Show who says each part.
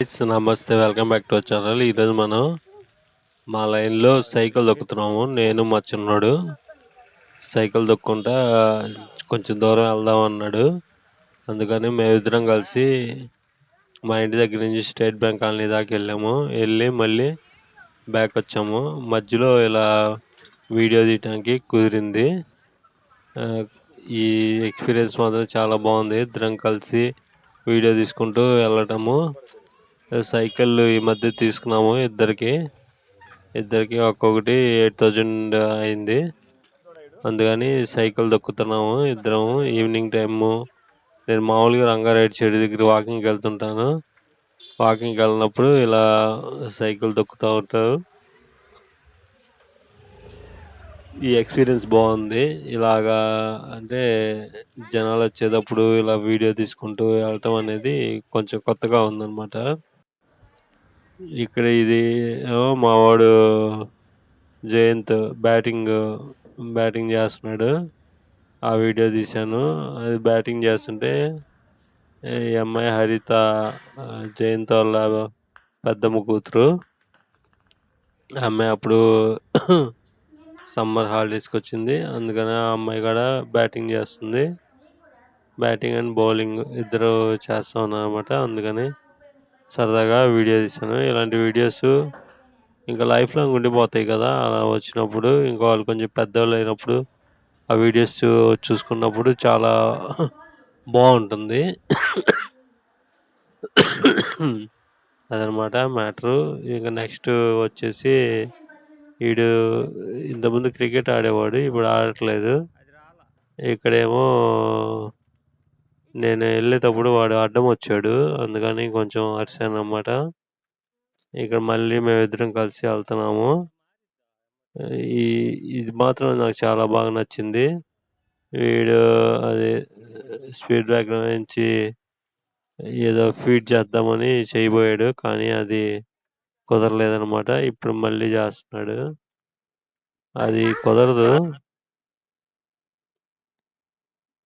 Speaker 1: నమస్తే welcome back to channel ఈరోజు మనం మా లైన్లో సైకిల్ దొక్కుతున్నాము. నేను మా చిన్నోడు సైకిల్ దొక్కుంటా కొంచెం దూరం వెళ్దాం అన్నాడు. అందుకని మేమిద్దరం కలిసి మా ఇంటి దగ్గర నుంచి స్టేట్ బ్యాంక్ కాలనీ దాకా వెళ్ళాము. వెళ్ళి మళ్ళీ బ్యాక్ వచ్చాము. మధ్యలో ఇలా వీడియో తీయటానికి కుదిరింది. ఈ ఎక్స్పీరియన్స్ మాత్రం చాలా బాగుంది. ఇద్దరం కలిసి వీడియో తీసుకుంటూ వెళ్ళటము. సైకిల్ ఈ మధ్య తీసుకున్నాము ఇద్దరికి. ఇద్దరికి ఒక్కొక్కటి ఎయిట్ థౌజండ్ అయింది. అందుకని సైకిల్ దొక్కుతున్నాము ఇద్దరము. ఈవినింగ్ టైము నేను మామూలుగా రంగారెడ్డి చెడు దగ్గర వాకింగ్కి వెళ్తుంటాను. వాకింగ్కి వెళ్ళినప్పుడు ఇలా సైకిల్ దొక్కుతూ ఉంటారు. ఈ ఎక్స్పీరియన్స్ బాగుంది. ఇలాగా అంటే జనాలు వచ్చేటప్పుడు ఇలా వీడియో తీసుకుంటూ వెళ్ళటం అనేది కొంచెం కొత్తగా ఉందన్నమాట. ఇక్కడ ఇది ఏమో మా జయంత్ బ్యాటింగ్ బ్యాటింగ్ చేస్తున్నాడు. ఆ వీడియో తీశాను. అది బ్యాటింగ్ చేస్తుంటే ఈ అమ్మాయి హరిత జయంత్ వాళ్ళ పెద్దమ్మ కూతురు. ఆమె అమ్మాయి అప్పుడు సమ్మర్ హాలిడేస్కి వచ్చింది. అందుకని ఆ అమ్మాయి కూడా బ్యాటింగ్ చేస్తుంది. బ్యాటింగ్ అండ్ బౌలింగ్ ఇద్దరు చేస్తా ఉన్నారు అనమాట అందుకని సరదాగా వీడియో తీసాను ఇలాంటి వీడియోస్ ఇంకా లైఫ్ లాంగ్ ఉండిపోతాయి కదా. అలా వచ్చినప్పుడు ఇంకా వాళ్ళు కొంచెం పెద్దవాళ్ళు అయినప్పుడు ఆ వీడియోస్ చూసుకున్నప్పుడు చాలా బాగుంటుంది. అదనమాట మ్యాటరు ఇంకా నెక్స్ట్ వచ్చేసి వీడు ఇంతకుముందు క్రికెట్ ఆడేవాడు ఇప్పుడు ఆడట్లేదు. ఇక్కడేమో నేను వెళ్ళేటప్పుడు వాడు అడ్డం వచ్చాడు. అందుకని కొంచెం అరిశాను అన్నమాట ఇక్కడ మళ్ళీ మేమిద్దరం కలిసి వెళ్తున్నాము. ఈ ఇది మాత్రం నాకు చాలా బాగా నచ్చింది. వీడు అది స్పీడ్ బ్రేక్ నుంచి ఏదో ఫీడ్ చేద్దామని చేయబోయాడు. కానీ అది కుదరలేదనమాట ఇప్పుడు మళ్ళీ చేస్తున్నాడు. అది కుదరదు.